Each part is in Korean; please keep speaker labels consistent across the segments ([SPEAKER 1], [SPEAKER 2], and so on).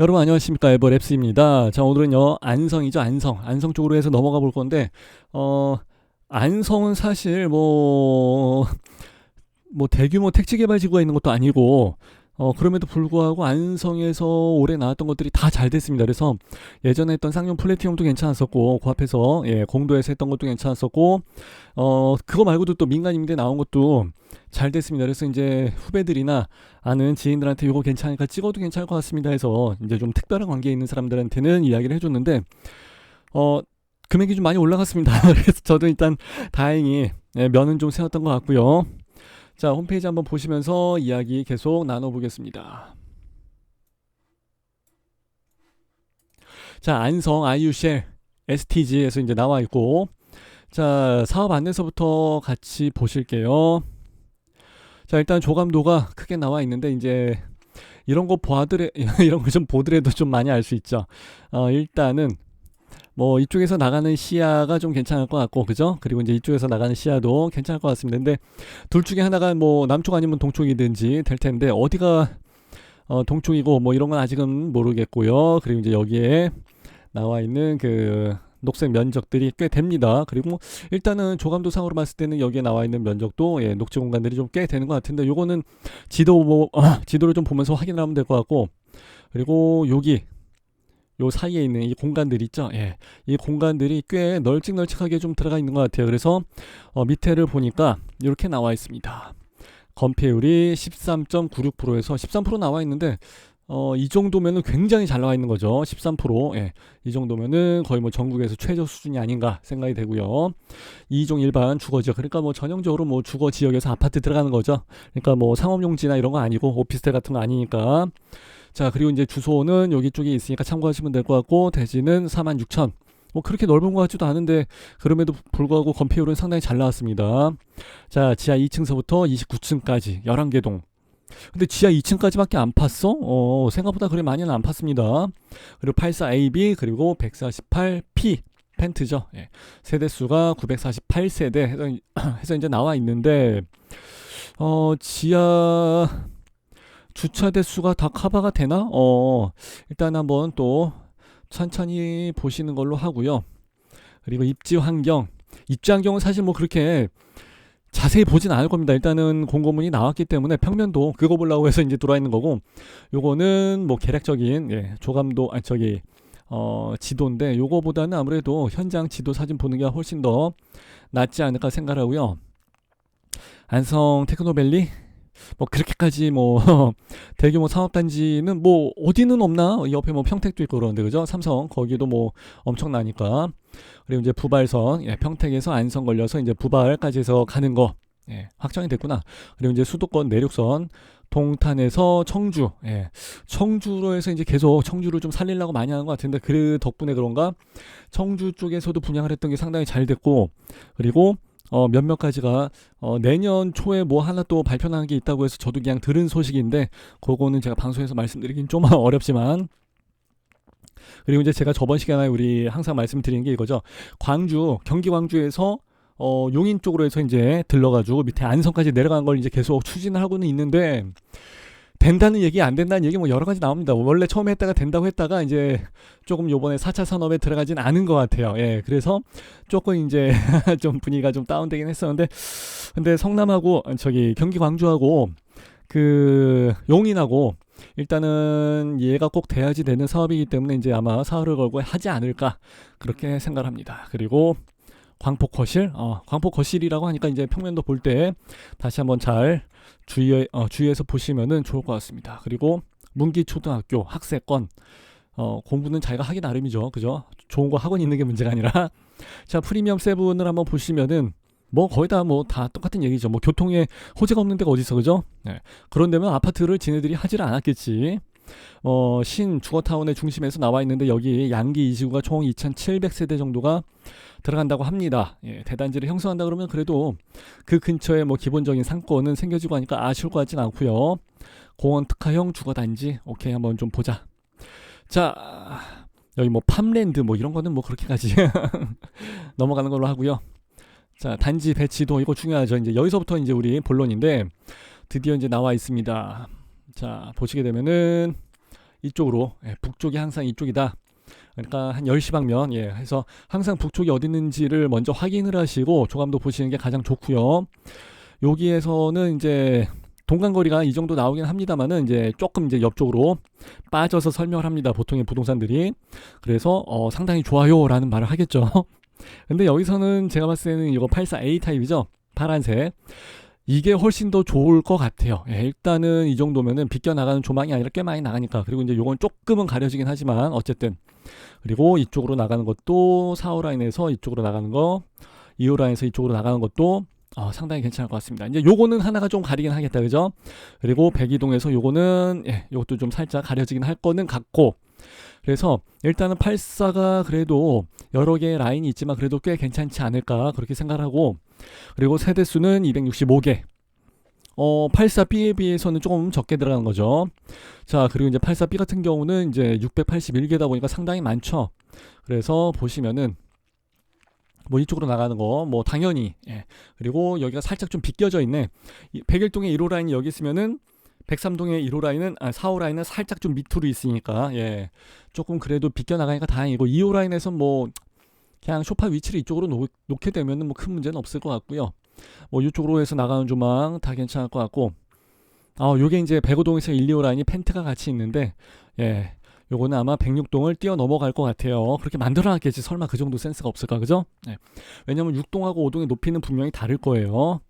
[SPEAKER 1] 여러분 안녕하십니까 에버랩스입니다. 자 오늘은요 안성이죠 안성 안성 쪽으로 해서 넘어가 볼 건데 어 안성은 사실 뭐뭐 대규모 택지 개발 지구가 있는 것도 아니고 어 그럼에도 불구하고 안성에서 올해 나왔던 것들이 다 잘 됐습니다. 그래서 예전에 했던 쌍용 플래티움도 괜찮았었고 그 앞에서 예 공도에서 했던 것도 괜찮았었고 어 그거 말고도 또 민간임대 나온 것도 잘 됐습니다. 그래서 이제 후배들이나 아는 지인들한테 이거 괜찮으니까 찍어도 괜찮을 것 같습니다 해서 이제 좀 특별한 관계에 있는 사람들한테는 이야기를 해줬는데 어 금액이 좀 많이 올라갔습니다. 그래서 저도 일단 다행히 예, 면은 좀 세웠던 것 같고요. 자 홈페이지 한번 보시면서 이야기 계속 나눠보겠습니다. 자 안성 아이유쉘 STG에서 이제 나와 있고 자 사업 안내서부터 같이 보실게요. 자 일단 조감도가 크게 나와 있는데 이제 이런 거 보아드래 이런 거 좀 보더라도 좀 많이 알 수 있죠. 어 일단은 뭐 이쪽에서 나가는 시야가 좀 괜찮을 것 같고 그죠? 그리고 이제 이쪽에서 나가는 시야도 괜찮을 것 같습니다. 근데 둘 중에 하나가 뭐 남쪽 아니면 동쪽이든지 될 텐데 어디가 어 동쪽이고 뭐 이런 건 아직은 모르겠고요. 그리고 이제 여기에 나와 있는 그 녹색 면적들이 꽤 됩니다. 그리고 일단은 조감도상으로 봤을 때는 여기에 나와 있는 면적도 예, 녹지 공간들이 좀 꽤 되는 것 같은데 요거는 지도 뭐 아, 지도를 좀 보면서 확인하면 될 것 같고 그리고 여기 요 사이에 있는 이 공간들 있죠. 예. 이 공간들이 꽤 널찍널찍하게 좀 들어가 있는 것 같아요. 그래서 어, 밑에를 보니까 이렇게 나와 있습니다. 건폐율이 13.96%에서 13% 나와 있는데 어, 이 정도면은 굉장히 잘 나와 있는 거죠. 13%. 예. 이 정도면은 거의 뭐 전국에서 최저 수준이 아닌가 생각이 되고요. 2종 일반 주거 지역. 그러니까 뭐 전형적으로 뭐 주거 지역에서 아파트 들어가는 거죠. 그러니까 뭐 상업용지나 이런 거 아니고 오피스텔 같은 거 아니니까. 자, 그리고 이제 주소는 여기 쪽에 있으니까 참고하시면 될 것 같고 대지는 46,000. 뭐 그렇게 넓은 것 같지도 않은데 그럼에도 불구하고 건폐율은 상당히 잘 나왔습니다. 자, 지하 2층서부터 29층까지 11개 동. 근데 지하 2층까지밖에 안 팠어? 어, 생각보다 그래 많이는 안 팠습니다. 그리고 84AB 그리고 148P 펜트죠. 예. 세대 수가 948세대 해서, 해서 이제 나와 있는데 어, 지하 주차 대수가 다 커버가 되나? 어, 일단 한번 또 천천히 보시는 걸로 하고요. 그리고 입지 환경. 입지 환경은 사실 뭐 그렇게 자세히 보진 않을 겁니다. 일단은 공고문이 나왔기 때문에 평면도 그거 보려고 해서 이제 들어와 있는 거고 요거는 뭐 계략적인 예, 조감도 아 저기 어 지도인데 요거보다는 아무래도 현장 지도 사진 보는 게 훨씬 더 낫지 않을까 생각하고요. 안성 테크노밸리 뭐 그렇게까지 뭐 대규모 산업단지는 뭐 어디는 없나? 옆에 뭐 평택도 있고 그러는데 그죠? 삼성. 거기도 뭐 엄청나니까. 그리고 이제 부발선. 예, 평택에서 안성 걸려서 이제 부발까지 해서 가는 거. 예, 확정이 됐구나. 그리고 이제 수도권 내륙선 동탄에서 청주. 예, 청주로 해서 이제 계속 청주를 좀 살리려고 많이 하는 것 같은데 그 덕분에 그런가? 청주 쪽에서도 분양을 했던 게 상당히 잘 됐고 그리고 어, 몇몇 가지가 어, 내년 초에 뭐 하나 또 발표나는 게 있다고 해서 저도 그냥 들은 소식인데 그거는 제가 방송에서 말씀드리긴 좀 어렵지만 그리고 이제 제가 저번 시간에 우리 항상 말씀드리는 게 이거죠. 광주 경기 광주에서 어, 용인 쪽으로 해서 이제 들러가지고 밑에 안성까지 내려가는 걸 이제 계속 추진을 하고는 있는데 된다는 얘기 안 된다는 얘기 뭐 여러 가지 나옵니다. 원래 처음에 했다가 된다고 했다가 이제 조금 요번에 4차 산업에 들어가진 않은 것 같아요. 예. 그래서 조금 이제 좀 분위기가 좀 다운되긴 했었는데 근데 성남하고 저기 경기 광주하고 그 용인하고 일단은 얘가 꼭 돼야지 되는 사업이기 때문에 이제 아마 사활을 걸고 하지 않을까 그렇게 생각합니다. 그리고 광폭 거실, 어, 광폭 거실이라고 하니까 이제 평면도 볼 때 다시 한번 잘 주의 어, 주의해서 보시면은 좋을 것 같습니다. 그리고 문기 초등학교 학세권 어, 공부는 자기가 하기 나름이죠, 그죠? 좋은 거 학원 있는 게 문제가 아니라 자 프리미엄 세븐을 한번 보시면은 뭐 거의 다 뭐다 똑같은 얘기죠. 뭐 교통에 호재가 없는 데가 어디 있어, 그죠? 네. 그런 데면 아파트를 지네들이 하지를 않았겠지. 어, 신 주거타운의 중심에서 나와 있는데 여기 양기 이지구가 총 2,700세대 정도가 들어간다고 합니다. 예, 대단지를 형성한다 그러면 그래도 그 근처에 뭐 기본적인 상권은 생겨지고 하니까 아쉬울 것 같진 않고요. 공원 특화형 주거단지 오케이 한번 좀 보자. 자 여기 뭐 팜랜드 뭐 이런 거는 뭐 그렇게까지 넘어가는 걸로 하고요. 자 단지 배치도 이거 중요하죠. 이제 여기서부터 이제 우리 본론인데 드디어 이제 나와 있습니다. 자 보시게 되면은 이쪽으로 예, 북쪽이 항상 이쪽이다. 그러니까 한 10시 방면 예 해서 항상 북쪽이 어디 있는지를 먼저 확인을 하시고 조감도 보시는 게 가장 좋고요. 여기에서는 이제 동간거리가 이 정도 나오긴 합니다만은 이제 조금 이제 옆쪽으로 빠져서 설명을 합니다. 보통의 부동산들이 그래서 어, 상당히 좋아요라는 말을 하겠죠. 근데 여기서는 제가 봤을 때는 이거 84A 타입이죠. 파란색. 이게 훨씬 더 좋을 것 같아요. 예, 일단은 이 정도면은 비껴나가는 조망이 아니라 꽤 많이 나가니까. 그리고 이제 요건 조금은 가려지긴 하지만 어쨌든. 그리고 이쪽으로 나가는 것도 4호 라인에서 이쪽으로 나가는 거, 2호 라인에서 이쪽으로 나가는 것도 어, 상당히 괜찮을 것 같습니다. 이제 요거는 하나가 좀 가리긴 하겠다. 그죠? 그리고 백이동에서 요거는 예, 요것도 좀 살짝 가려지긴 할 거는 같고. 그래서 일단은 84가 그래도 여러 개의 라인이 있지만 그래도 꽤 괜찮지 않을까 그렇게 생각하고 그리고 세대 수는 265개. 어, 84B에 비해서는 조금 적게 들어가는 거죠. 자, 그리고 이제 84B 같은 경우는 이제 681개다 보니까 상당히 많죠. 그래서 보시면은 뭐 이쪽으로 나가는 거 뭐 당연히 예. 그리고 여기가 살짝 좀 비껴져 있네. 101동의 1호 라인이 여기 있으면은 103동의 1호 라인은 아 4호 라인은 살짝 좀 밑으로 있으니까 예. 조금 그래도 비껴 나가니까 다행이고 2호 라인에서 뭐 그냥 쇼파 위치를 이쪽으로 놓, 놓게 되면은 뭐 큰 문제는 없을 것 같고요. 뭐 이쪽으로 해서 나가는 조망 다 괜찮을 것 같고 아 요게 이제 105동에서 1, 2호 라인이 펜트가 같이 있는데 예. 요거는 아마 106동을 뛰어 넘어갈 것 같아요. 그렇게 만들어 놨겠지. 설마 그 정도 센스가 없을까, 그죠? 네. 왜냐면 6동하고 5동의 높이는 분명히 다를 거예요.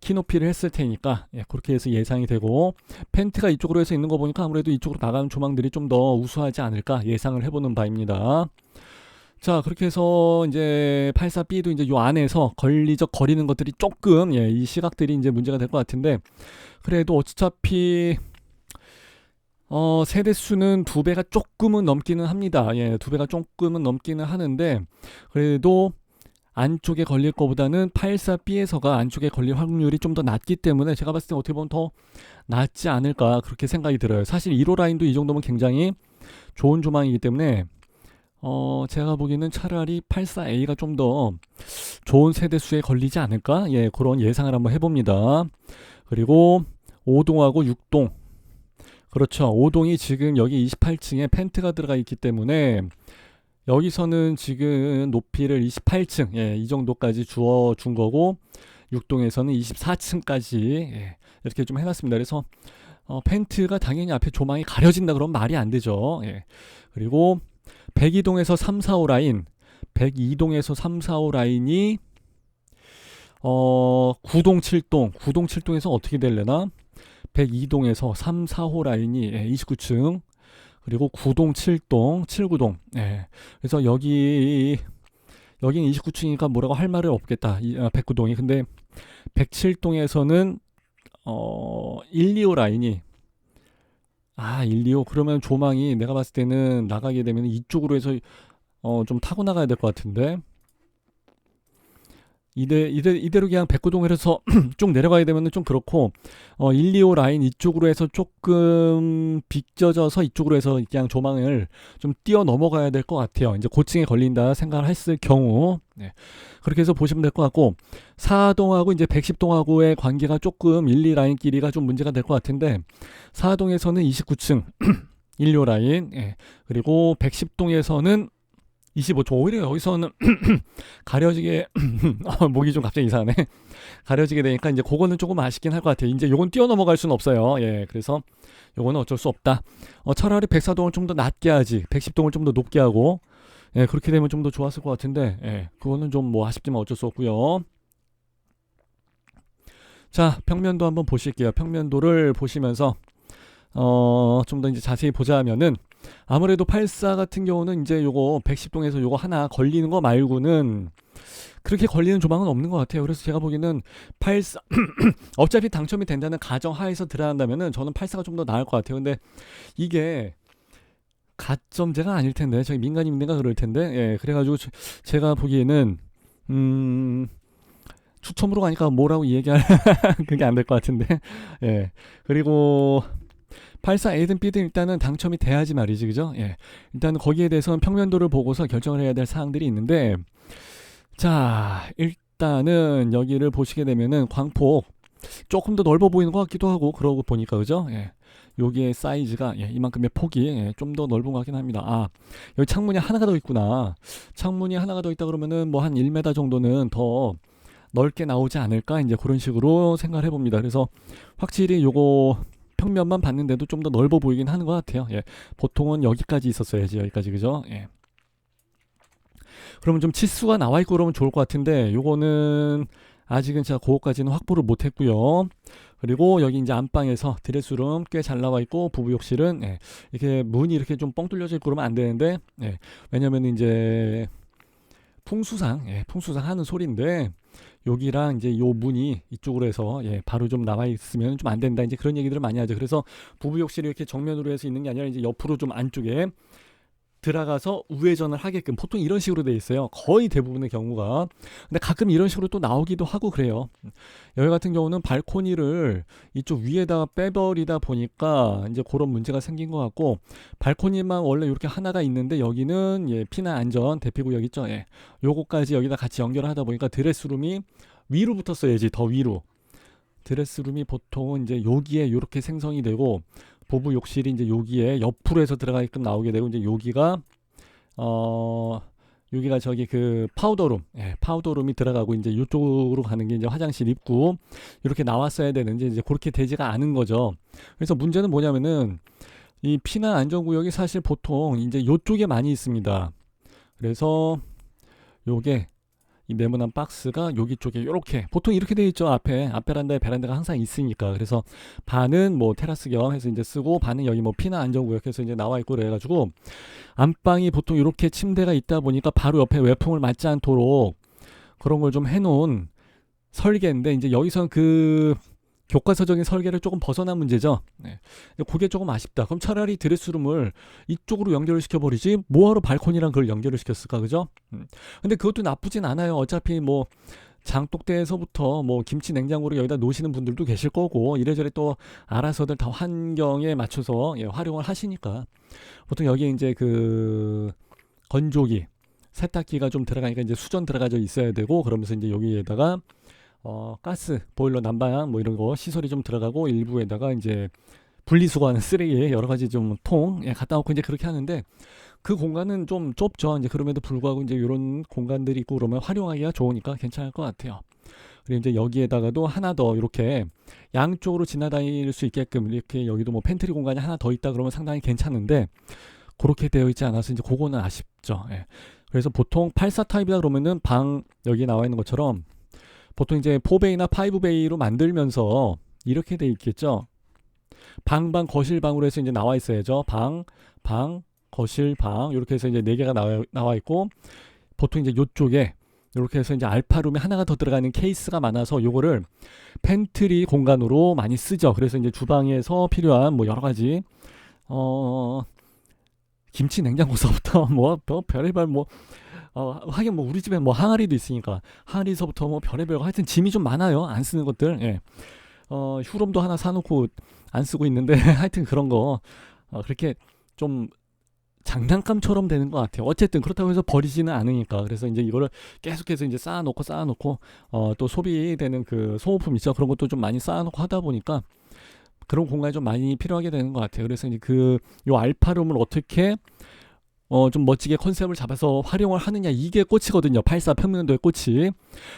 [SPEAKER 1] 키 높이를 했을 테니까 예, 그렇게 해서 예상이 되고 펜트가 이쪽으로 해서 있는 거 보니까 아무래도 이쪽으로 나가는 조망들이 좀 더 우수하지 않을까 예상을 해보는 바입니다. 자 그렇게 해서 이제 84B도 이제 요 안에서 걸리적 거리는 것들이 조금 예, 이 시각들이 이제 문제가 될 것 같은데 그래도 어차피 어, 세대 수는 두 배가 조금은 넘기는 합니다. 예, 두 배가 조금은 넘기는 하는데, 그래도 안쪽에 걸릴 것보다는 84B에서가 안쪽에 걸릴 확률이 좀 더 낮기 때문에 제가 봤을 때 어떻게 보면 더 낫지 않을까 그렇게 생각이 들어요. 사실 1호 라인도 이 정도면 굉장히 좋은 조망이기 때문에 어, 제가 보기에는 차라리 84A가 좀 더 좋은 세대 수에 걸리지 않을까? 예, 그런 예상을 한번 해봅니다. 그리고 5동하고 6동. 그렇죠. 5동이 지금 여기 28층에 펜트가 들어가 있기 때문에 여기서는 지금 높이를 28층, 예, 이 정도까지 주어 준 거고 6동에서는 24층까지 예, 이렇게 좀 해놨습니다. 그래서 어, 펜트가 당연히 앞에 조망이 가려진다 그러면 말이 안 되죠. 예. 그리고 102동에서 3, 4, 5 라인, 102동에서 3, 4, 5 라인이 어, 9동, 7동, 9동, 7동에서 어떻게 될래나? 102동에서 3, 4호 라인이 예, 29층 그리고 9동, 7동, 79동. 예. 그래서 여기 여기는 29층이니까 뭐라고 할 말이 없겠다. 이, 아, 109동이. 근데 107동에서는 어 1, 2호 라인이 아, 1, 2호 그러면 조망이 내가 봤을 때는 나가게 되면 이쪽으로 해서 어 좀 타고 나가야 될 것 같은데. 이대, 이대, 이대로 그냥 백구동을 해서 쭉 내려가야 되면 좀 그렇고 어 1, 2호 라인 이쪽으로 해서 조금 비껴져서 이쪽으로 해서 그냥 조망을 좀 뛰어 넘어가야 될 것 같아요. 이제 고층에 걸린다 생각을 했을 경우 네. 그렇게 해서 보시면 될 것 같고 4동하고 이제 110동하고의 관계가 조금 1, 2 라인 길이가 좀 문제가 될 것 같은데 4동에서는 29층 1, 2호 라인 예. 그리고 110동에서는 25초. 오히려 여기서는 가려지게 어, 목이 좀 갑자기 이상하네. 가려지게 되니까 이제 그거는 조금 아쉽긴 할 것 같아요. 이제 요건 뛰어넘어갈 수는 없어요. 예, 그래서 요거는 어쩔 수 없다. 어, 차라리 104동을 좀 더 낮게 하지. 110동을 좀 더 높게 하고. 예, 그렇게 되면 좀 더 좋았을 것 같은데. 예, 그거는 좀 뭐 아쉽지만 어쩔 수 없고요. 자, 평면도 한번 보실게요. 평면도를 보시면서 어, 좀 더 이제 자세히 보자면은 아무래도 84 같은 경우는 이제 요거 110동에서 요거 하나 걸리는 거 말고는 그렇게 걸리는 조망은 없는 것 같아요. 그래서 제가 보기에는 84 어차피 당첨이 된다는 가정 하에서 들어간다면은 저는 84가 좀 더 나을 것 같아요. 근데 이게 가점제가 아닐 텐데 저기 민간인인가 그럴 텐데 예 그래가지고 저, 제가 보기에는 음 추첨으로 가니까 뭐라고 얘기할 그게 안 될 것 같은데 예 그리고 84 A든 B든 일단은 당첨이 돼야지 말이지 그죠? 예. 일단 거기에 대해서는 평면도를 보고서 결정을 해야 될 사항들이 있는데 자 일단은 여기를 보시게 되면은 광폭 조금 더 넓어 보이는 것 같기도 하고 그러고 보니까 그죠? 예. 여기의 사이즈가 예, 이만큼의 폭이 예, 좀더 넓은 것 같긴 합니다. 아 여기 창문이 하나가 더 있구나. 창문이 하나가 더 있다 그러면은 뭐 한 1m 정도는 더 넓게 나오지 않을까 이제 그런 식으로 생각을 해봅니다. 그래서 확실히 요거 평면만 봤는데도 좀 더 넓어 보이긴 하는 것 같아요. 예, 보통은 여기까지 있었어야지 여기까지 그죠? 예. 그러면 좀 치수가 나와 있고 그러면 좋을 것 같은데 요거는 아직은 제가 그거까지는 확보를 못 했고요. 그리고 여기 이제 안방에서 드레스룸 꽤 잘 나와 있고 부부 욕실은 예, 이렇게 문이 이렇게 좀 뻥 뚫려져 있고 그러면 안 되는데 예, 왜냐면 이제 풍수상 예, 풍수상 하는 소리인데 여기랑 이제 요 문이 이쪽으로 해서 예, 바로 좀 나와 있으면 좀 안 된다 이제 그런 얘기들을 많이 하죠. 그래서 부부 욕실이 이렇게 정면으로 해서 있는 게 아니라 이제 옆으로 좀 안쪽에 들어가서 우회전을 하게끔 보통 이런 식으로 돼 있어요. 거의 대부분의 경우가. 근데 가끔 이런 식으로 또 나오기도 하고 그래요. 여기 같은 경우는 발코니를 이쪽 위에다가 빼버리다 보니까 이제 그런 문제가 생긴 것 같고 발코니만 원래 이렇게 하나가 있는데 여기는 예, 피난 안전 대피구역 있죠. 예. 요거까지 여기다 같이 연결하다 보니까 드레스룸이 위로 붙었어야지 더 위로. 드레스룸이 보통은 이제 여기에 이렇게 생성이 되고 부부 욕실이 이제 여기에 옆으로 해서 들어가게끔 나오게 되고 이제 여기가 어 여기가 저기 그 파우더룸, 예, 파우더룸이 들어가고 이제 이쪽으로 가는 게 이제 화장실 입구 이렇게 나왔어야 되는데 이제 그렇게 되지가 않은 거죠. 그래서 문제는 뭐냐면은 이 피난 안전구역이 사실 보통 이제 요쪽에 많이 있습니다. 그래서 요게 이 네모난 박스가 여기 쪽에 이렇게 보통 이렇게 돼 있죠 앞에. 앞 베란다에 베란다가 항상 있으니까. 그래서 반은 뭐 테라스 겸 해서 이제 쓰고 반은 여기 뭐 피난 안전구역해서 이제 나와 있고 그래가지고 안방이 보통 이렇게 침대가 있다 보니까 바로 옆에 외풍을 맞지 않도록 그런 걸 좀 해놓은 설계인데 이제 여기선 그 교과서적인 설계를 조금 벗어난 문제죠. 네. 근데 그게 조금 아쉽다. 그럼 차라리 드레스룸을 이쪽으로 연결을 시켜버리지 뭐하러 발코니랑 그걸 연결을 시켰을까 그죠? 음. 근데 그것도 나쁘진 않아요. 어차피 뭐 장독대에서부터 뭐 김치 냉장고를 여기다 놓으시는 분들도 계실 거고 이래저래 또 알아서들 다 환경에 맞춰서 예, 활용을 하시니까 보통 여기 이제 그 건조기 세탁기가 좀 들어가니까 이제 수전 들어가져 있어야 되고 그러면서 이제 여기에다가 어, 가스 보일러 난방 뭐 이런 거 시설이 좀 들어가고 일부에다가 이제 분리수거하는 쓰레기 여러 가지 좀통 예, 갖다 놓고 이제 그렇게 하는데 그 공간은 좀 좁죠. 이제 그럼에도 불구하고 이제 이런 공간들이 있고 그러면 활용하기가 좋으니까 괜찮을 것 같아요. 그리고 이제 여기에다가도 하나 더 이렇게 양쪽으로 지나다닐 수 있게끔 이렇게 여기도 뭐 팬트리 공간이 하나 더 있다 그러면 상당히 괜찮은데 그렇게 되어 있지 않아서 이제 그거는 아쉽죠. 예. 그래서 보통 84 타입이다 그러면은 방 여기 나와 있는 것처럼 보통 이제 4베이나 5베이로 만들면서 이렇게 돼 있겠죠. 방 방 거실 방으로 해서 이제 나와 있어야죠. 방, 방, 거실, 방 이렇게 해서 이제 네 개가 나와, 나와 있고 보통 이제 요쪽에 이렇게 해서 이제 알파룸이 하나가 더 들어가는 케이스가 많아서 요거를 팬트리 공간으로 많이 쓰죠. 그래서 이제 주방에서 필요한 뭐 여러 가지 어 김치 냉장고서부터 뭐, 뭐 별의별 뭐 어, 하긴 뭐 우리 집에 뭐 항아리도 있으니까 항아리서부터 뭐 별의별 거 하여튼 짐이 좀 많아요. 안 쓰는 것들. 예. 어, 휴롬도 하나 사놓고 안 쓰고 있는데 하여튼 그런 거 어, 그렇게 좀 장난감처럼 되는 것 같아요. 어쨌든 그렇다고 해서 버리지는 않으니까. 그래서 이제 이거를 계속해서 이제 쌓아놓고 쌓아놓고 어, 또 소비되는 그 소모품 있죠. 그런 것도 좀 많이 쌓아놓고 하다 보니까 그런 공간이 좀 많이 필요하게 되는 것 같아요. 그래서 이제 그 요 알파룸을 어떻게 어, 좀 멋지게 컨셉을 잡아서 활용을 하느냐 이게 꽃이거든요. 84 평면도의 꽃이.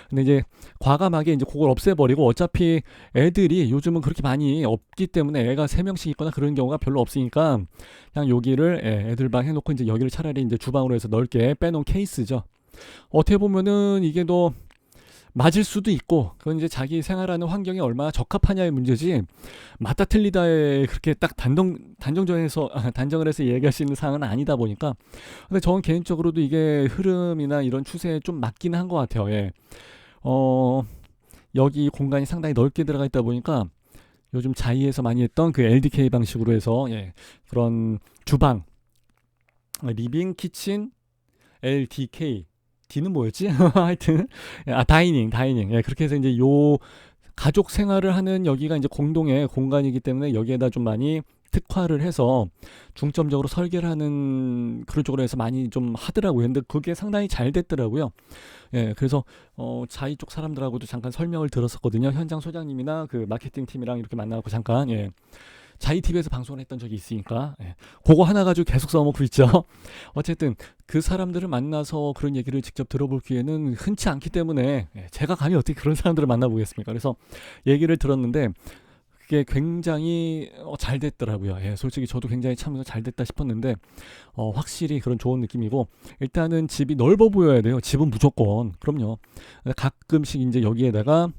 [SPEAKER 1] 근데 이제 과감하게 이제 그걸 없애버리고 어차피 애들이 요즘은 그렇게 많이 없기 때문에 애가 3명씩 있거나 그런 경우가 별로 없으니까 그냥 여기를 예, 애들 방 해놓고 이제 여기를 차라리 이제 주방으로 해서 넓게 빼놓은 케이스죠. 어떻게 보면은 이게 또 맞을 수도 있고 그건 이제 자기 생활하는 환경이 얼마나 적합하냐의 문제지 맞다 틀리다에 그렇게 딱 단정 단정정해서 아, 단정을 해서 얘기할 수 있는 사항은 아니다 보니까 근데 저는 개인적으로도 이게 흐름이나 이런 추세에 좀 맞기는 한 것 같아요. 예. 어 여기 공간이 상당히 넓게 들어가 있다 보니까 요즘 자이에서 많이 했던 그 LDK 방식으로 해서 예, 그런 주방 리빙 키친 LDK D는 뭐였지? 하여튼 아 다이닝 다이닝 예, 그렇게 해서 이제 요 가족 생활을 하는 여기가 이제 공동의 공간이기 때문에 여기에다 좀 많이 특화를 해서 중점적으로 설계를 하는 그런 쪽으로 해서 많이 좀 하더라고요. 근데 그게 상당히 잘 됐더라고요. 예, 그래서 어, 자이 쪽 사람들하고도 잠깐 설명을 들었었거든요. 현장 소장님이나 그 마케팅 팀이랑 이렇게 만나고 잠깐 예. 자이 TV에서 방송을 했던 적이 있으니까 예. 그거 하나 가지고 계속 써먹고 있죠. 어쨌든 그 사람들을 만나서 그런 얘기를 직접 들어볼 기회는 흔치 않기 때문에 예, 제가 감히 어떻게 그런 사람들을 만나보겠습니까? 그래서 얘기를 들었는데 그게 굉장히 어, 잘 됐더라고요. 예, 솔직히 저도 굉장히 참잘 됐다 싶었는데 어, 확실히 그런 좋은 느낌이고 일단은 집이 넓어 보여야 돼요. 집은 무조건 그럼요. 가끔씩 이제 여기에다가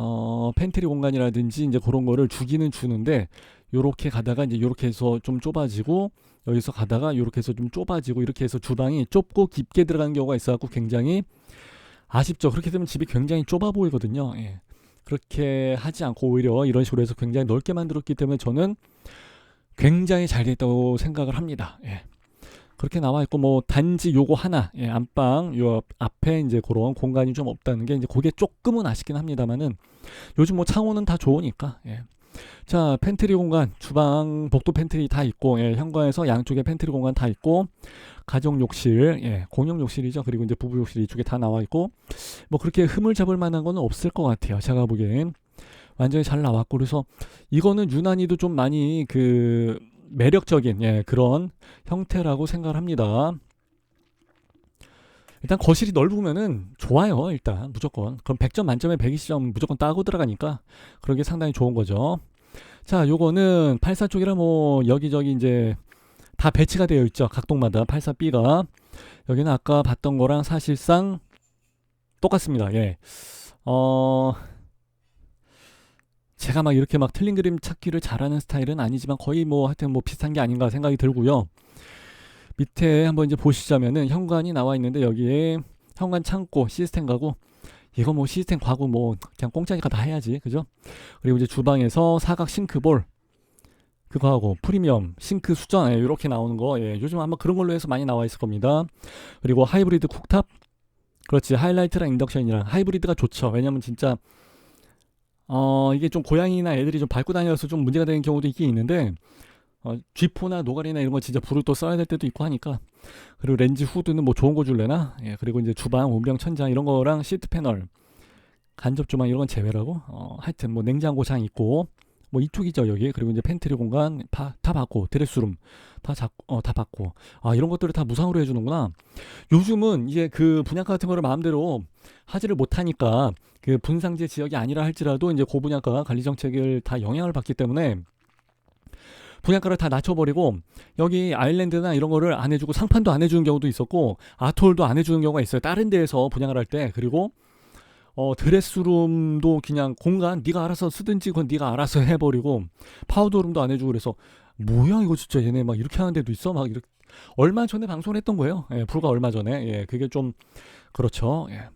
[SPEAKER 1] 어, 팬트리 공간이라든지 이제 그런 거를 주기는 주는데 요렇게 가다가 이제 요렇게 해서 좀 좁아지고 여기서 가다가 요렇게 해서 좀 좁아지고 이렇게 해서 주방이 좁고 깊게 들어가는 경우가 있어갖고 굉장히 아쉽죠. 그렇게 되면 집이 굉장히 좁아 보이거든요. 예. 그렇게 하지 않고 오히려 이런 식으로 해서 굉장히 넓게 만들었기 때문에 저는 굉장히 잘 됐다고 생각을 합니다. 예. 그렇게 나와 있고 뭐 단지 요거 하나 예, 안방 요 앞에 이제 그런 공간이 좀 없다는 게 이제 그게 조금은 아쉽긴 합니다만은 요즘 뭐 창호는 다 좋으니까 예. 자 팬트리 공간 주방 복도 팬트리 다 있고 예, 현관에서 양쪽에 팬트리 공간 다 있고 가정 욕실 예, 공용 욕실이죠 그리고 이제 부부 욕실 이쪽에 다 나와 있고 뭐 그렇게 흠을 잡을 만한 거는 없을 것 같아요 제가 보기엔 완전히 잘 나왔고 그래서 이거는 유난히도 좀 많이 그 매력적인 예, 그런 형태라고 생각을 합니다. 일단 거실이 넓으면은 좋아요. 일단 무조건 그럼 100점 만점에 120점 무조건 따고 들어가니까 그런 게 상당히 좋은 거죠. 자, 요거는 84 쪽이라 뭐 여기저기 이제 다 배치가 되어 있죠. 각 동마다 84B가 여기는 아까 봤던 거랑 사실상 똑같습니다. 예. 어 제가 막 이렇게 막 틀린 그림 찾기를 잘하는 스타일은 아니지만 거의 뭐 하여튼 뭐 비슷한 게 아닌가 생각이 들고요. 밑에 한번 이제 보시자면은 현관이 나와 있는데 여기에 현관 창고 시스템 가구. 이거 뭐 시스템 가구 뭐 그냥 공짜니까 다 해야지. 그죠? 그리고 이제 주방에서 사각 싱크볼. 그거 하고 프리미엄 싱크 수전. 예, 이렇게 나오는 거. 예, 요즘 아마 그런 걸로 해서 많이 나와 있을 겁니다. 그리고 하이브리드 쿡탑. 그렇지. 하이라이트랑 인덕션이랑 하이브리드가 좋죠. 왜냐면 진짜 어, 이게 좀 고양이나 애들이 좀 밟고 다녀서 좀 문제가 되는 경우도 있긴 있는데, 어, 쥐포나 노가리나 이런 거 진짜 불을 또 써야 될 때도 있고 하니까. 그리고 렌즈 후드는 뭐 좋은 거 줄래나? 예, 그리고 이제 주방, 온병, 천장 이런 거랑 시트 패널, 간접 주방 이런 건 제외라고. 어, 하여튼 뭐 냉장고 장 있고, 뭐 이쪽이죠 여기 그리고 이제 팬트리 공간 다, 다 받고 드레스룸 다 잡고 어, 다 받고 아 이런 것들을 다 무상으로 해주는구나 요즘은 이제 그 분양가 같은 거를 마음대로 하지를 못하니까 그 분상제 지역이 아니라 할지라도 이제 고분양가 관리 정책을 다 영향을 받기 때문에 분양가를 다 낮춰버리고 여기 아일랜드나 이런 거를 안 해주고 상판도 안 해주는 경우도 있었고 아톨도 안 해주는 경우가 있어요. 다른 데에서 분양을 할 때. 그리고 어 드레스룸도 그냥 공간 네가 알아서 쓰든지 그건 네가 알아서 해버리고 파우더룸도 안 해주고 그래서 뭐야 이거 진짜 얘네 막 이렇게 하는 데도 있어? 막 이렇게 얼마 전에 방송을 했던 거예요. 예, 불과 얼마 전에. 예, 그게 좀 그렇죠. 예.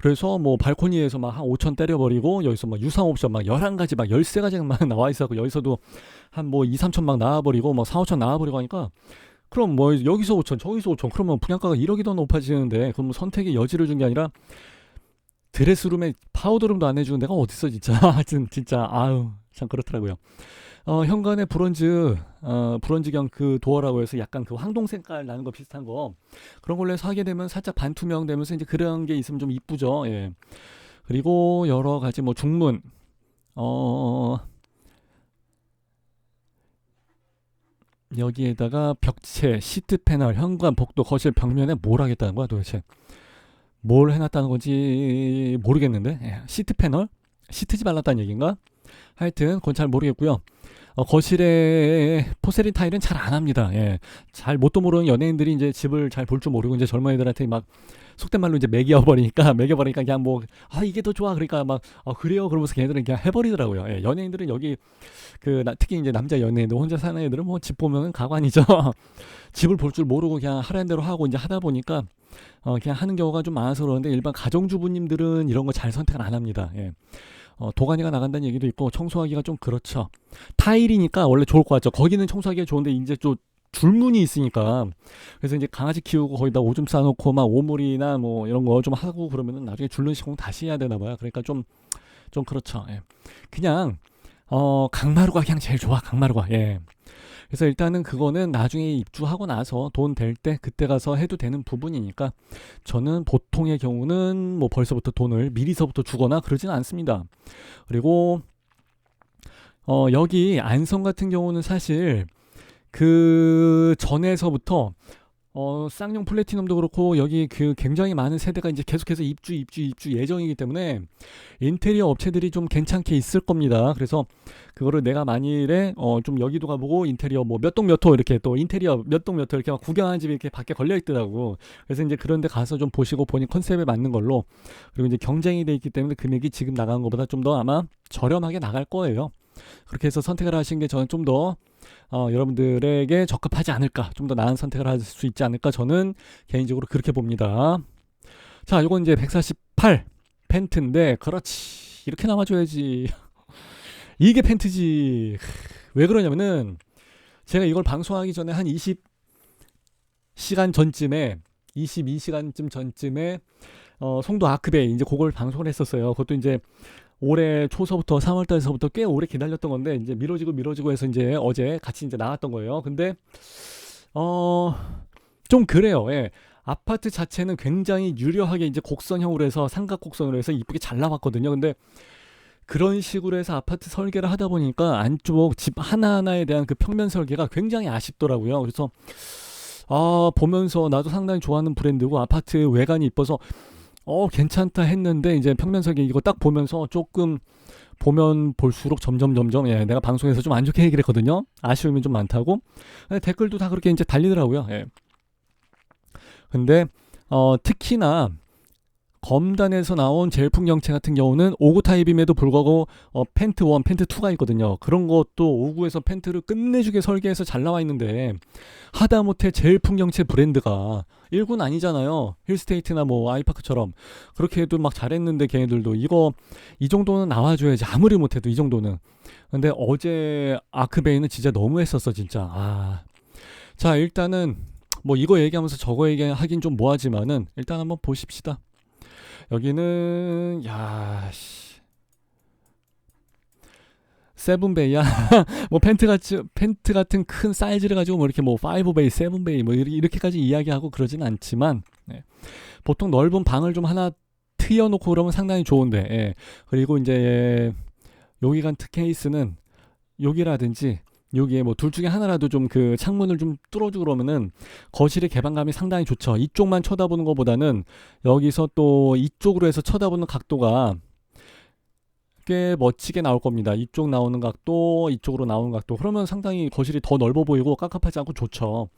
[SPEAKER 1] 그래서 뭐 발코니에서 막 한 5천 때려버리고 여기서 막 유상 옵션 막 11가지 막 13가지가 막 나와 있었고 여기서도 한 뭐 2, 3천 막 나와버리고 뭐 4, 5천 나와버리고 하니까 그럼 뭐 여기서 5천 저기서 5천 그러면 분양가가 1억이 더 높아지는데 그럼 뭐 선택의 여지를 준 게 아니라 드레스룸에 파우더룸도 안 해주는 데가 어딨어 진짜. 하여튼 진짜 아유 참 그렇더라고요 어, 현관에 브론즈 어, 브론즈경 그 도어라고 해서 약간 그 황동 색깔 나는 거 비슷한 거. 그런 걸로 해서 하게 되면 살짝 반투명 되면서 이제 그런 게 있으면 좀 이쁘죠. 예. 그리고 여러 가지 뭐 중문. 어 여기에다가 벽체, 시트 패널, 현관, 복도, 거실 벽면에 뭘 하겠다는 거야 도대체? 뭘 해놨다는 건지 모르겠는데 예, 시트 패널? 시트지 말랐다는 얘기인가? 하여튼 그건 잘 모르겠고요. 어, 거실에 포세린 타일은 잘 안 합니다. 예. 잘 뭣도 모르는 연예인들이 이제 집을 잘 볼 줄 모르고 이제 젊은 애들한테 막 속된 말로 이제 매겨 버리니까 매겨 버리니까 그냥 뭐 아 이게 더 좋아 그러니까 막 아, 그래요 그러면서 걔네들은 그냥 해버리더라고요. 예. 연예인들은 여기 그 나, 특히 이제 남자 연예인들 혼자 사는 애들은 뭐 집 보면은 가관이죠. 집을 볼 줄 모르고 그냥 하라는 대로 하고 이제 하다 보니까 어, 그냥 하는 경우가 좀 많아서 그러는데 일반 가정주부님들은 이런 거 잘 선택을 안 합니다. 예. 어, 도가니가 나간다는 얘기도 있고 청소하기가 좀 그렇죠. 타일이니까 원래 좋을 것 같죠. 거기는 청소하기가 좋은데 이제 좀 줄무늬 있으니까 그래서 이제 강아지 키우고 거기다 오줌 싸놓고 막 오물이나 뭐 이런 거 좀 하고 그러면은 나중에 줄눈 시공 다시 해야 되나 봐요. 그러니까 좀좀 그렇죠. 예. 그냥 어 강마루가 그냥 제일 좋아 강마루가 예. 그래서 일단은 그거는 나중에 입주하고 나서 돈 될 때 그때 가서 해도 되는 부분이니까 저는 보통의 경우는 뭐 벌써부터 돈을 미리서부터 주거나 그러지는 않습니다. 그리고 어, 여기 안성 같은 경우는 사실 그 전에서부터 어, 쌍용 플래티넘도 그렇고 여기 그 굉장히 많은 세대가 이제 계속해서 입주 입주 입주 예정이기 때문에 인테리어 업체들이 좀 괜찮게 있을 겁니다. 그래서 그거를 내가 만일에 어, 좀 여기도 가보고 인테리어 뭐 몇 동 몇 호 이렇게 또 인테리어 몇 동 몇 호 이렇게 막 구경하는 집이 이렇게 밖에 걸려 있더라고. 그래서 이제 그런데 가서 좀 보시고 본인 컨셉에 맞는 걸로 그리고 이제 경쟁이 돼 있기 때문에 금액이 지금 나가는 것보다 좀 더 아마 저렴하게 나갈 거예요. 그렇게 해서 선택을 하신 게 저는 좀더 어, 여러분들에게 적합하지 않을까, 좀 더 나은 선택을 할 수 있지 않을까 저는 개인적으로 그렇게 봅니다. 자, 요건 이제 148 펜트인데, 그렇지 이렇게 남아줘야지. 이게 펜트지. 왜 그러냐면은 제가 이걸 방송하기 전에 한 20시간 전쯤에 22시간쯤 전쯤에 어, 송도 아크베이 이제 그걸 방송을 했었어요. 그것도 이제 올해 초서부터 3월 달서부터 꽤 오래 기다렸던 건데 이제 미뤄지고 미뤄지고 해서 이제 어제 같이 이제 나왔던 거예요. 근데 어 좀 그래요. 예. 아파트 자체는 굉장히 유려하게 이제 곡선형으로 해서 삼각 곡선으로 해서 이쁘게 잘 나왔거든요. 근데 그런 식으로 해서 아파트 설계를 하다 보니까 안쪽 집 하나하나에 대한 그 평면 설계가 굉장히 아쉽더라고요. 그래서 아 보면서 나도 상당히 좋아하는 브랜드고 아파트 외관이 이뻐서 어 괜찮다 했는데 이제 평면 설계 이거 딱 보면서 조금 보면 볼수록 점점 점점 예 내가 방송에서 좀 안 좋게 얘기를 했거든요. 아쉬움이 좀 많다고. 댓글도 다 그렇게 이제 달리더라고요. 예. 근데 어 특히나 검단에서 나온 제일풍경채 같은 경우는 5구 타입임에도 불구하고 어, 펜트 1, 펜트 2가 있거든요. 그런 것도 5구에서 펜트를 끝내주게 설계해서 잘 나와 있는데 하다못해 제일풍경채 브랜드가 1구는 아니잖아요. 힐스테이트나 뭐 아이파크처럼 그렇게 해도 막 잘했는데 걔네들도 이거 이 정도는 나와줘야지 아무리 못해도 이 정도는. 근데 어제 아크베이는 진짜 너무했었어 진짜. 아. 자 일단은 뭐 이거 얘기하면서 저거 얘기하긴 좀 뭐하지만은 일단 한번 보십시다. 여기는 야 씨. 세븐베이야 뭐 펜트 같이 펜트 같은 큰 사이즈를 가지고 뭐 이렇게 뭐 파이브베이 세븐베이 뭐 이렇게- 이렇게까지 이야기하고 그러진 않지만 네. 보통 넓은 방을 좀 하나 트여놓고 그러면 상당히 좋은데 예. 그리고 이제 여기 같은 케이스는 여기라든지 여기에 뭐 둘 중에 하나라도 좀 그 창문을 좀 뚫어주고 그러면은 거실의 개방감이 상당히 좋죠. 이쪽만 쳐다보는 것보다는 여기서 또 이쪽으로 해서 쳐다보는 각도가 꽤 멋지게 나올 겁니다. 이쪽 나오는 각도, 이쪽으로 나오는 각도. 그러면 상당히 거실이 더 넓어 보이고 깝깝하지 않고 좋죠.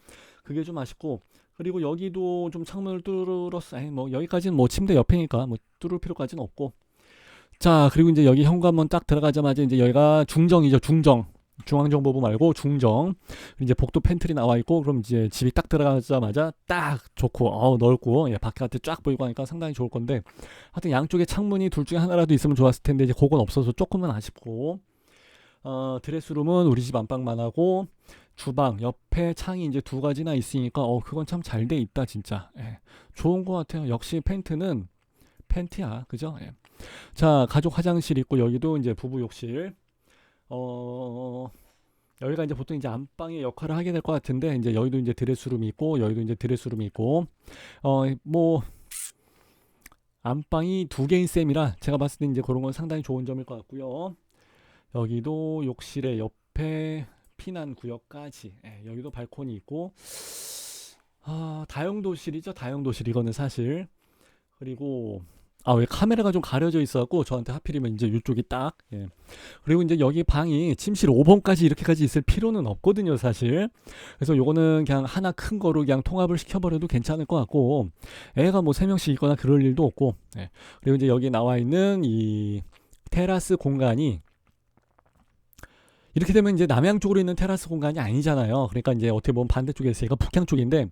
[SPEAKER 1] 그게 좀 아쉽고 그리고 여기도 좀 창문을 뚫었어. 뭐 여기까지는 뭐 침대 옆이니까 뭐 뚫을 필요까지는 없고. 자 그리고 이제 여기 현관문 딱 들어가자마자 이제 여기가 중정이죠. 중정. 중앙정보부 말고 중정. 이제 복도 팬트리 나와 있고 그럼 이제 집이 딱 들어가자마자 딱 좋고 어 넓고 예, 바깥에 쫙 보이고 하니까 상당히 좋을 건데 하여튼 양쪽에 창문이 둘 중에 하나라도 있으면 좋았을 텐데 이제 그건 없어서 조금은 아쉽고 어 드레스룸은 우리 집 안방만 하고 주방 옆에 창이 이제 두 가지나 있으니까 어 그건 참 잘 돼 있다 진짜. 예, 좋은 것 같아요. 역시 펜트는 펜트야 그죠? 예. 자 가족 화장실 있고 여기도 이제 부부 욕실 어 여기가 이제 보통 이제 안방의 역할을 하게 될 것 같은데 이제 여기도 이제 드레스룸이 있고 여기도 이제 드레스룸이 있고. 어뭐 안방이 두 개인 셈이라 제가 봤을 때 이제 그런 건 상당히 좋은 점일 것 같고요. 여기도 욕실의 옆에 피난 구역까지 예, 여기도 발코니 있고. 아 다용도실이죠 다용도실 이거는 사실. 그리고 아 왜 카메라가 좀 가려져 있어갖고 저한테 하필이면 이제 이쪽이 딱 예. 그리고 이제 여기 방이 침실 5번까지 이렇게까지 있을 필요는 없거든요 사실 그래서 요거는 그냥 하나 큰 거로 그냥 통합을 시켜버려도 괜찮을 것 같고 애가 뭐 3명씩 있거나 그럴 일도 없고 예. 그리고 이제 여기 나와 있는 이 테라스 공간이 이렇게 되면 이제 남향 쪽으로 있는 테라스 공간이 아니잖아요. 그러니까 이제 어떻게 보면 반대쪽에 있으니까 북향 쪽인데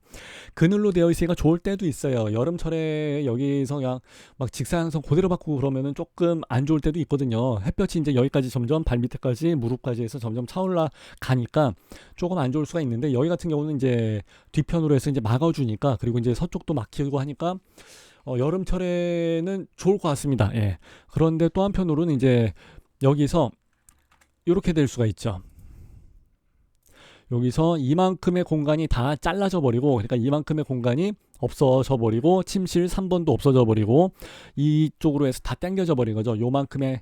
[SPEAKER 1] 그늘로 되어 있으니까 좋을 때도 있어요. 여름철에 여기서 그냥 막 직사광선 그대로 받고 그러면은 조금 안 좋을 때도 있거든요. 햇볕이 이제 여기까지 점점 발 밑에까지 무릎까지 해서 점점 차올라 가니까 조금 안 좋을 수가 있는데 여기 같은 경우는 이제 뒤편으로 해서 이제 막아주니까 그리고 이제 서쪽도 막히고 하니까 어, 여름철에는 좋을 것 같습니다. 예. 그런데 또 한편으로는 이제 여기서 이렇게 될 수가 있죠. 여기서 이만큼의 공간이 다 잘라져 버리고 그러니까 이만큼의 공간이 없어져 버리고 침실 3번도 없어져 버리고 이쪽으로 해서 다 당겨져 버린 거죠. 요만큼의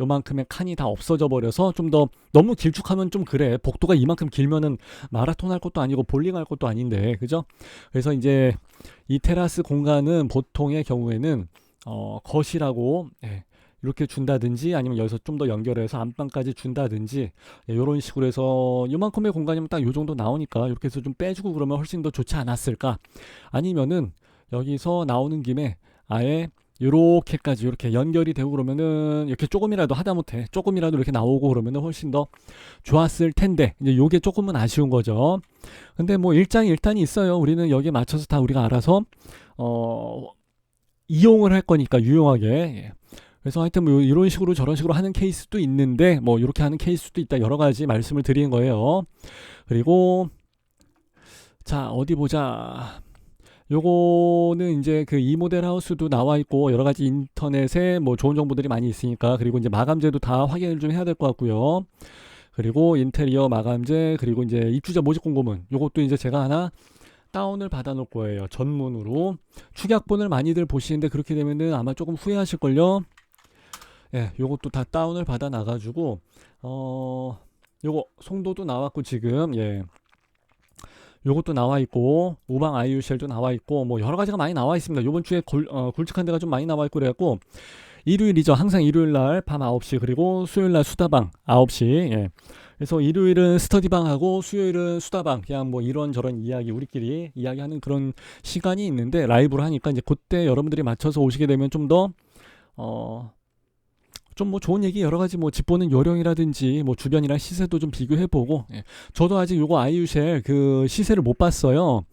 [SPEAKER 1] 요만큼의 칸이 다 없어져 버려서 좀 더 너무 길쭉하면 좀 그래. 복도가 이만큼 길면은 마라톤 할 것도 아니고 볼링 할 것도 아닌데. 그죠? 그래서 이제 이 테라스 공간은 보통의 경우에는 어, 거실하고 예, 이렇게 준다든지 아니면 여기서 좀 더 연결해서 안방까지 준다든지 예, 이런 식으로 해서 요만큼의 공간이면 딱 요 정도 나오니까 이렇게 해서 좀 빼주고 그러면 훨씬 더 좋지 않았을까 아니면은 여기서 나오는 김에 아예 요렇게까지 이렇게 연결이 되고 그러면은 이렇게 조금이라도 하다못해 조금이라도 이렇게 나오고 그러면은 훨씬 더 좋았을 텐데 이제 요게 조금은 아쉬운 거죠. 근데 뭐 일장일단이 있어요. 우리는 여기에 맞춰서 다 우리가 알아서 어 이용을 할 거니까 유용하게. 예. 그래서 하여튼 뭐 이런 식으로 저런 식으로 하는 케이스도 있는데 뭐 이렇게 하는 케이스도 있다 여러 가지 말씀을 드리는 거예요. 그리고 자 어디 보자. 요거는 이제 그 이 모델 하우스도 나와 있고 여러 가지 인터넷에 뭐 좋은 정보들이 많이 있으니까 그리고 이제 마감재도 다 확인을 좀 해야 될 것 같고요. 그리고 인테리어 마감재 그리고 이제 입주자 모집 공고문 요것도 이제 제가 하나 다운을 받아 놓을 거예요. 전문으로 축약본을 많이들 보시는데 그렇게 되면은 아마 조금 후회하실 걸요. 예, 요것도 다 다운을 받아 놔 가지고 어 요거 송도도 나왔고 지금 예. 요것도 나와 있고 우방 아이유쉘도 나와 있고 뭐 여러 가지가 많이 나와 있습니다. 요번 주에 골, 어, 굵직한 데가 좀 많이 나와 있고 그래갖고 일요일이죠. 항상 일요일 날 밤 9시 그리고 수요일 날 수다방 9시. 예. 그래서 일요일은 스터디방하고 수요일은 수다방 그냥 뭐 이런저런 이야기 우리끼리 이야기하는 그런 시간이 있는데 라이브로 하니까 이제 그때 여러분들이 맞춰서 오시게 되면 좀더 어, 좀 뭐 좋은 얘기 여러 가지 뭐 집 보는 요령이라든지 뭐 주변이랑 시세도 좀 비교해 보고 예. 저도 아직 요거 아이유쉘 그 시세를 못 봤어요.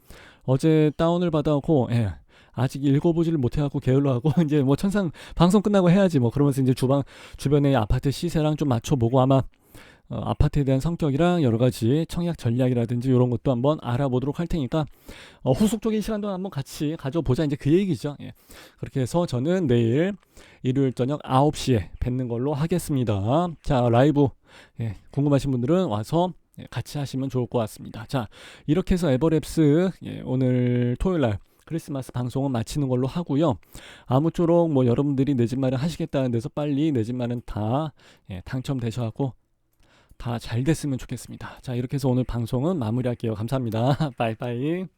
[SPEAKER 1] 어제 다운을 받아갖고 예. 아직 읽어보지를 못해갖고 게을러 하고 이제 뭐 천상 방송 끝나고 해야지 뭐 그러면서 이제 주방 주변의 아파트 시세랑 좀 맞춰보고 아마 어, 아파트에 대한 성격이랑 여러 가지 청약 전략이라든지 이런 것도 한번 알아보도록 할 테니까 어, 후속적인 시간도 한번 같이 가져보자 이제 그 얘기죠. 예. 그렇게 해서 저는 내일 일요일 저녁 9시에 뵙는 걸로 하겠습니다. 자 라이브 예, 궁금하신 분들은 와서 예, 같이 하시면 좋을 것 같습니다. 자 이렇게 해서 에버랩스 예, 오늘 토요일 날 크리스마스 방송은 마치는 걸로 하고요. 아무쪼록 뭐 여러분들이 내 집 마련 하시겠다는 데서 빨리 내 집 마련 다 예, 당첨되셔갖고 다 잘 됐으면 좋겠습니다. 자 이렇게 해서 오늘 방송은 마무리할게요. 감사합니다. 빠이빠이.